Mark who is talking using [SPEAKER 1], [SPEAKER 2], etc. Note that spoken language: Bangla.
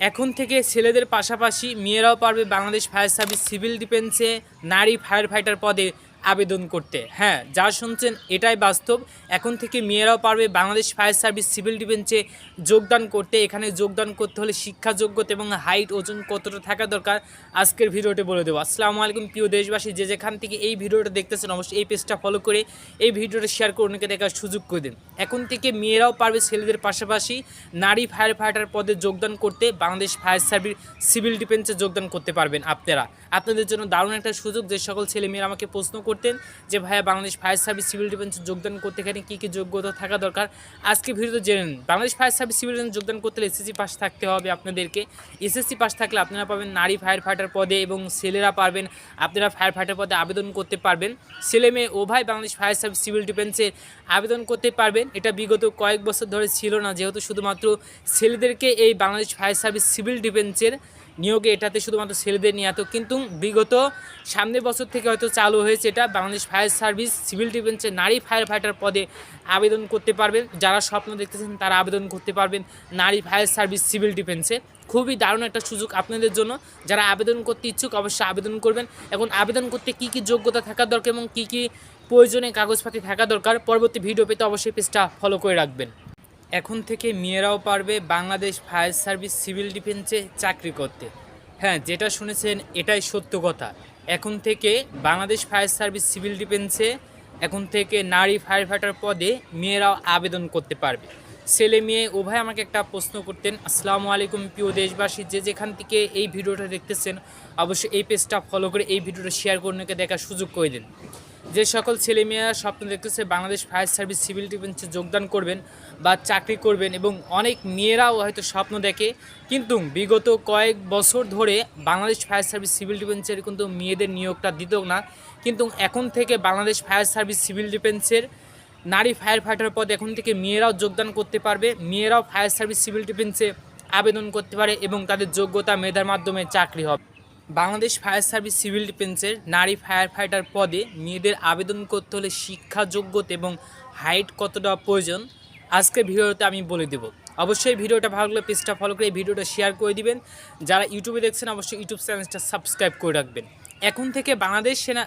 [SPEAKER 1] এখন থেকে ছেলেদের পাশাপাশি মেয়েরাও পারবে বাংলাদেশ ফায়ার সার্ভিস সিভিল ডিফেন্সে নারী ফায়ার ফাইটার পদে। আবেদন করতে। হ্যাঁ যা শুনছেন এটাই বাস্তব। এখন থেকে মেয়েরাও পারবে বাংলাদেশ ফায়ার সার্ভিস সিভিল ডিফেন্সে যোগদান করতে। এখানে যোগদান করতে হলে শিক্ষা যোগ্যতা এবং হাইট, ওজন কতটা থাকা দরকার আজকের ভিডিওতে বলে দেবো। আসসালামু আলাইকুম, প্রিয় দেশবাসী। যে যেখান থেকে এই ভিডিওটা দেখতেছেন, অবশ্যই এই পেজটা ফলো করে এই ভিডিওটা শেয়ার করে অনেকে দেখার সুযোগ করে দিন। এখন থেকে মেয়েরাও পারবে ছেলেদের পাশাপাশি নারী ফায়ার ফাইটার পদে যোগদান করতে। বাংলাদেশ ফায়ার সার্ভিস সিভিল ডিফেন্সে যোগদান করতে পারবেন আপনারা। আপনাদের জন্য দারুণ একটা সুযোগ যে সকল ছেলে মেয়েরা আমাকে প্রশ্ন করতেন যে, ভাইয়া, বাংলাদেশ ফায়ার সার্ভিস সিভিল ডিফেন্সে যোগদান করতে এখানে কী কী যোগ্যতা থাকা দরকার? আজকে ভিডিওতে জেনে Bangladesh fire service civil defence যোগদান করতে হলে এসএসসি পাস থাকতে হবে আপনাদেরকে। এসএসসি পাস থাকলে আপনারা পাবেন নারী ফায়ার ফাইটার পদে এবং ছেলেরা পারবেন, আপনারা ফায়ার ফাইটার পদে আবেদন করতে পারবেন। ছেলে মেয়ে উভয় বাংলাদেশ ফায়ার সার্ভিস সিভিল ডিফেন্সে আবেদন করতে পারবেন। এটা বিগত কয়েক বছর ধরে ছিল না, যেহেতু শুধুমাত্র ছেলেদেরকে এই বাংলাদেশ ফায়ার সার্ভিস সিভিল ডিফেন্সের নিয়োগে এটাতে শুধুমাত্র ছেলেদের নিয়ে এত, কিন্তু বিগত সামনের বছর থেকে হয়তো চালু হয়েছে এটা। বাংলাদেশ ফায়ার সার্ভিস সিভিল ডিফেন্সে নারী ফায়ার ফাইটার পদে আবেদন করতে পারবেন। যারা স্বপ্ন দেখতেছেন তারা আবেদন করতে পারবেন নারী ফায়ার সার্ভিস সিভিল ডিফেন্সে। খুবই দারুণ একটা সুযোগ আপনাদের জন্য। যারা আবেদন করতে ইচ্ছুক অবশ্যই আবেদন করবেন। এখন আবেদন করতে কি কি যোগ্যতা থাকা দরকার এবং কি কি প্রয়োজনীয় কাগজপাতি থাকা দরকার, পরবর্তী ভিডিও পেতে অবশ্যই পেজটা ফলো করে রাখবেন। এখন থেকে মেয়েরাও পারবে বাংলাদেশ ফায়ার সার্ভিস সিভিল ডিফেন্সে চাকরি করতে। হ্যাঁ যেটা শুনেছেন, এটাই সত্য কথা। এখন থেকে বাংলাদেশ ফায়ার সার্ভিস সিভিল ডিফেন্সে, এখন থেকে নারী ফায়ার ফাইটার পদে মেয়েরাও আবেদন করতে পারবে। ছেলে মেয়ে উভয় আমাকে একটা প্রশ্ন করতেন, আসসালামু আলাইকুম প্রিয় দেশবাসী, যে যেখান থেকে এই ভিডিওটা দেখতেছেন, অবশ্যই এই পেজটা ফলো করে এই ভিডিওটা শেয়ার করে দেখার সুযোগ করে দিন। যে সকল ছেলেমেয়েরা স্বপ্ন দেখতেছে বাংলাদেশ ফায়ার সার্ভিস সিভিল ডিফেন্সে যোগদান করবেন বা চাকরি করবেন এবং অনেক মেয়েরাও হয়তো স্বপ্ন দেখে, কিন্তু বিগত কয়েক বছর ধরে বাংলাদেশ ফায়ার সার্ভিস সিভিল ডিফেন্সের কিন্তু মেয়েদের নিয়োগটা দিত না। কিন্তু এখন থেকে বাংলাদেশ ফায়ার সার্ভিস সিভিল ডিফেন্সের নারী ফায়ার ফাইটার পদ এখন থেকে মেয়েরাও যোগদান করতে পারবে, মেয়েরাও ফায়ার সার্ভিস সিভিল ডিফেন্সে আবেদন করতে পারে এবং তাদের যোগ্যতা মেধার মাধ্যমে চাকরি হবে। বাংলাদেশ ফায়ার সার্ভিস সিভিল ডিফেন্সের নারী ফায়ার ফাইটার পদে মেয়েদের আবেদন করতে হলে শিক্ষা যোগ্যতা এবং হাইট কতটা প্রয়োজন আজকে ভিডিওতে আমি বলে দেব। অবশ্যই ভিডিওটা ভালো লাগলে পেজটা ফলো করে ভিডিওটা শেয়ার করে দিবেন। যারা ইউটিউবে দেখছেন, অবশ্যই ইউটিউব চ্যানেলটা সাবস্ক্রাইব করে রাখবেন। এখন থেকে বাংলাদেশ সেনা